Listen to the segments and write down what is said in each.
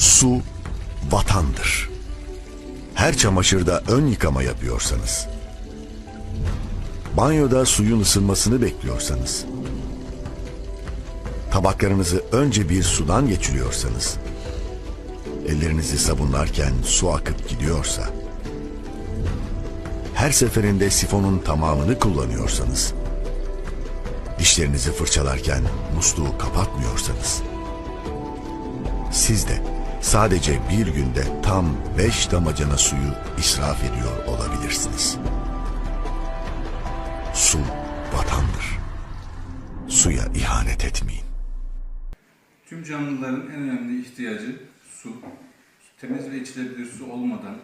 Su vatandır. Her çamaşırda ön yıkama yapıyorsanız, banyoda suyun ısınmasını bekliyorsanız, tabaklarınızı önce bir sudan geçiriyorsanız, ellerinizi sabunlarken su akıp gidiyorsa, her seferinde sifonun tamamını kullanıyorsanız, dişlerinizi fırçalarken musluğu kapatmıyorsanız, siz de sadece bir günde tam beş damacana suyu israf ediyor olabilirsiniz. Su vatandır. Suya ihanet etmeyin. Tüm canlıların en önemli ihtiyacı su. Temiz ve içilebilir su olmadan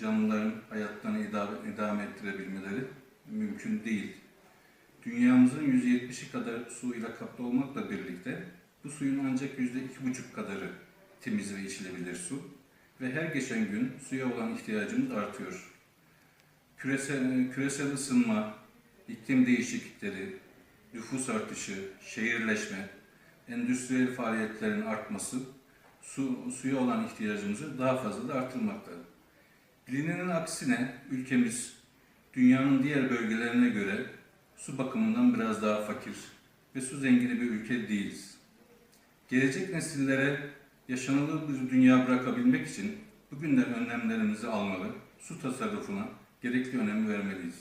canlıların hayatlarını idame, ettirebilmeleri mümkün değil. Dünyamızın %70'i kadar su ile kaplı olmakla birlikte bu suyun ancak %2,5 kadarı temiz ve içilebilir su ve her geçen gün suya olan ihtiyacımız artıyor. Küresel, küresel ısınma, iklim değişiklikleri, nüfus artışı, şehirleşme, endüstriyel faaliyetlerin artması su, suya olan ihtiyacımızı daha fazla da artırmakta. Bilinenin aksine ülkemiz dünyanın diğer bölgelerine göre su bakımından biraz daha fakir ve su zengini bir ülke değiliz. Gelecek nesillere yaşanılır bir dünya bırakabilmek için bugünden önlemlerimizi almalı, su tasarrufuna gerekli önemi vermeliyiz.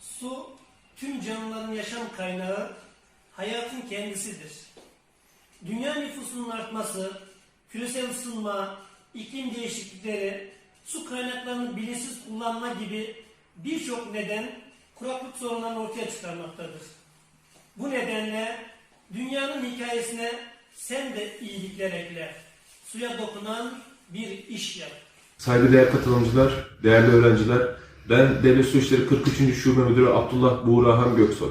Su tüm canlıların yaşam kaynağı, hayatın kendisidir. Dünya nüfusunun artması, küresel ısınma, iklim değişiklikleri, su kaynaklarını bilinçsiz kullanma gibi birçok neden kuraklık sorunlarını ortaya çıkarmaktadır. Bu nedenle dünyanın hikayesine sen de iyilikler ekle. Suya dokunan bir iş yap. Saygıdeğer katılımcılar, değerli öğrenciler, ben Devlet Su İşleri 43. Şube Müdürü Abdullah Buğrahan Göksoy.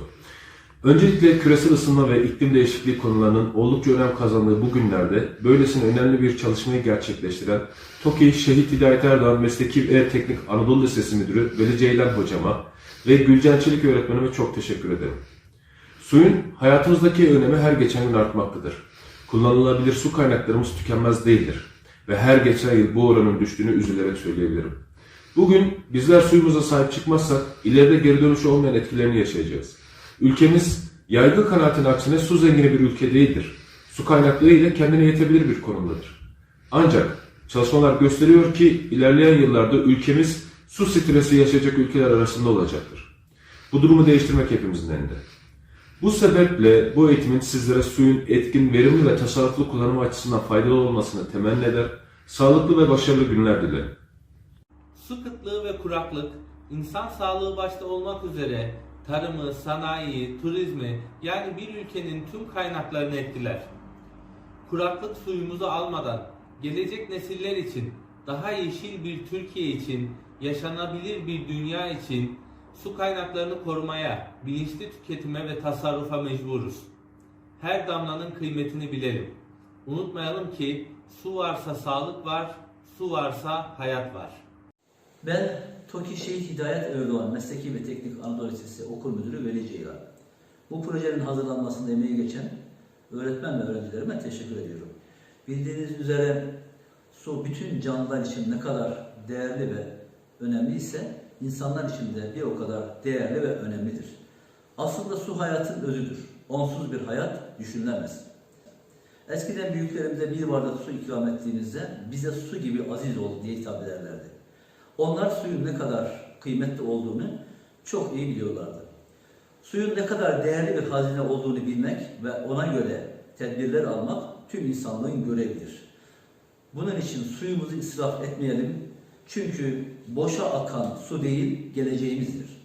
Öncelikle küresel ısınma ve iklim değişikliği konularının oldukça önem kazandığı bu günlerde böylesine önemli bir çalışmayı gerçekleştiren TOKİ Şehit Hidayet Erdoğan Mesleki ve Teknik Anadolu Lisesi Müdürü Veli Ceylan Hocama ve Gülcan Çelik öğretmenime çok teşekkür ederim. Suyun hayatımızdaki önemi her geçen gün artmaktadır. Kullanılabilir su kaynaklarımız tükenmez değildir ve her geçen yıl bu oranın düştüğünü üzülerek söyleyebilirim. Bugün bizler suyumuza sahip çıkmazsak ileride geri dönüşü olmayan etkilerini yaşayacağız. Ülkemiz yaygın kanaatin aksine su zengini bir ülke değildir. Su kaynakları ile kendine yetebilir bir konumdadır. Ancak çalışmalar gösteriyor ki ilerleyen yıllarda ülkemiz su stresi yaşayacak ülkeler arasında olacaktır. Bu durumu değiştirmek hepimizin elinde. Bu sebeple bu eğitimin sizlere suyun etkin, verimli ve tasarruflu kullanımı açısından faydalı olmasını temenni eder, sağlıklı ve başarılı günler dilerim. Su kıtlığı ve kuraklık, insan sağlığı başta olmak üzere tarımı, sanayiyi, turizmi yani bir ülkenin tüm kaynaklarını etkiler. Kuraklık suyumuzu almadan gelecek nesiller için, daha yeşil bir Türkiye için, yaşanabilir bir dünya için su kaynaklarını korumaya, bilinçli tüketime ve tasarrufa mecburuz. Her damlanın kıymetini bilelim. Unutmayalım ki su varsa sağlık var, su varsa hayat var. Ben TOKİ Şehit Hidayet Erdoğan Mesleki ve Teknik Anadolu Lisesi Okul Müdürü Veli Ceylan. Bu projenin hazırlanmasında emeği geçen öğretmen ve öğrencilerime teşekkür ediyorum. Bildiğiniz üzere su bütün canlılar için ne kadar değerli ve önemliyse insanlar için de bir o kadar değerli ve önemlidir. Aslında su hayatın özüdür. Onsuz bir hayat düşünülemez. Eskiden büyüklerimize bir bardak su ikram ettiğinizde bize su gibi aziz ol diye hitap ederlerdi. Onlar suyun ne kadar kıymetli olduğunu çok iyi biliyorlardı. Suyun ne kadar değerli bir hazine olduğunu bilmek ve ona göre tedbirler almak tüm insanlığın görevidir. Bunun için suyumuzu israf etmeyelim. Çünkü boşa akan su değil, geleceğimizdir.